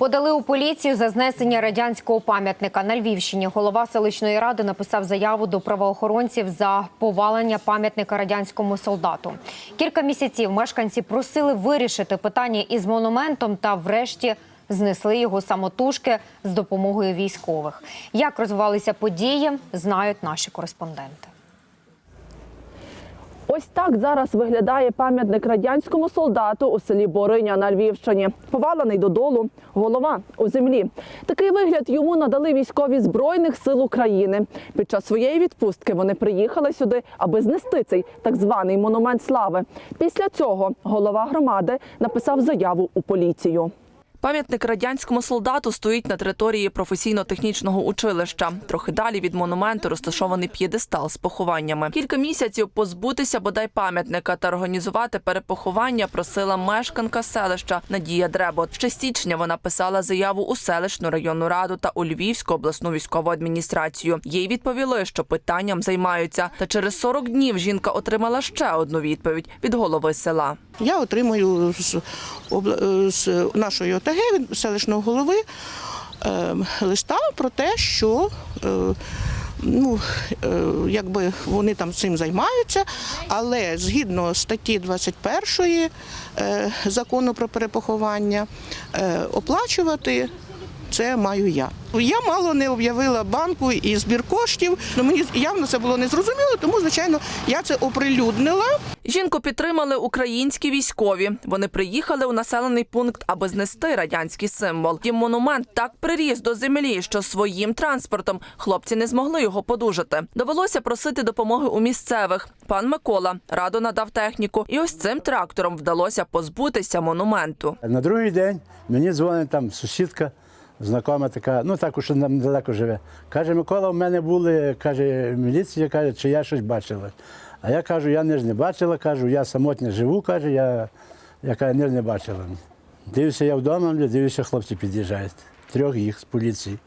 Подали у поліцію за знесення радянського пам'ятника на Львівщині. Голова селищної ради написав заяву до правоохоронців за повалення пам'ятника радянському солдату. Кілька місяців мешканці просили вирішити питання із монументом та, врешті, знесли його самотужки з допомогою військових. Як розвивалися події, знають наші кореспонденти. Ось так зараз виглядає пам'ятник радянському солдату у селі Бориня на Львівщині. Повалений додолу, голова у землі. Такий вигляд йому надали військові збройних сил України. Під час своєї відпустки вони приїхали сюди, аби знести цей так званий монумент слави. Після цього голова громади написав заяву у поліцію. Пам'ятник радянському солдату стоїть на території професійно-технічного училища. Трохи далі від монументу розташований п'єдестал з похованнями. Кілька місяців позбутися бодай пам'ятника та організувати перепоховання просила мешканка селища Надія Дребот. Ще січня вона писала заяву у селищну районну раду та у Львівську обласну військову адміністрацію. Їй відповіли, що питанням займаються. Та через 40 днів жінка отримала ще одну відповідь від голови села. Я отримую з нашої ОТГ селищного голови е, листа про те, що е, ну, е, якби вони там цим займаються, але згідно статті 21 е, закону про перепоховання оплачувати. Це маю я. Я мало не об'явила банку і збір коштів. Ну мені явно це було незрозуміло, тому звичайно я це оприлюднила. Жінку підтримали українські військові. Вони приїхали у населений пункт, аби знести радянський символ. Тім монумент так приріс до землі, що своїм транспортом хлопці не змогли його подужати. Довелося просити допомоги у місцевих. Пан Микола радо надав техніку, і ось цим трактором вдалося позбутися монументу. На другий день мені дзвонить там сусідка, знакома така, ну також нам недалеко живе. Каже, Микола, в мене були, каже, міліція, каже, чи я щось бачила. А я кажу, я не ж не бачила, кажу, я самотня живу, каже, я, я каже, не ж не бачила. Дивлюся, я вдома, дивлюся, хлопці під'їжджають. Трьох їх з поліції.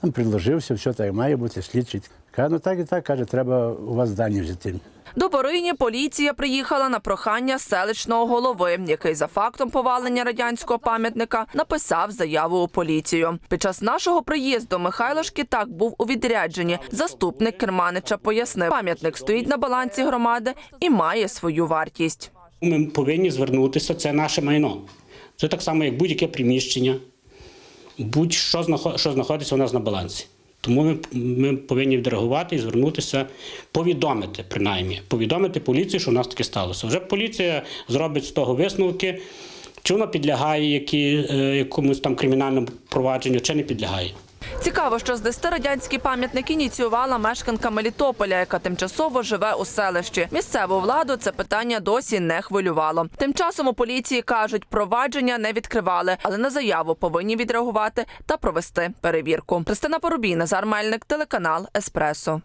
Там предложився, все так має бути, слідчий. Каже, ну так і так, каже, треба у вас дані взяти. До Борині поліція приїхала на прохання селищного голови, який за фактом повалення радянського пам'ятника написав заяву у поліцію. Під час нашого приїзду Михайло Шкітак був у відрядженні. Заступник керманича пояснив, пам'ятник стоїть на балансі громади і має свою вартість. Ми повинні звернутися, це наше майно. Це так само, як будь-яке приміщення, будь-що що знаходиться у нас на балансі. Тому ми, ми повинні відреагувати і звернутися, повідомити, принаймні, повідомити поліції, що у нас таке сталося. Вже поліція зробить з того висновки, чи воно підлягає які, е, якомусь там кримінальному провадженню, чи не підлягає. Цікаво, що знести радянський пам'ятник ініціювала мешканка Мелітополя, яка тимчасово живе у селищі. Місцеву владу це питання досі не хвилювало. Тим часом у поліції кажуть, провадження не відкривали, але на заяву повинні відреагувати та провести перевірку. Христина Порубій, Назар Мельник, телеканал Еспресо.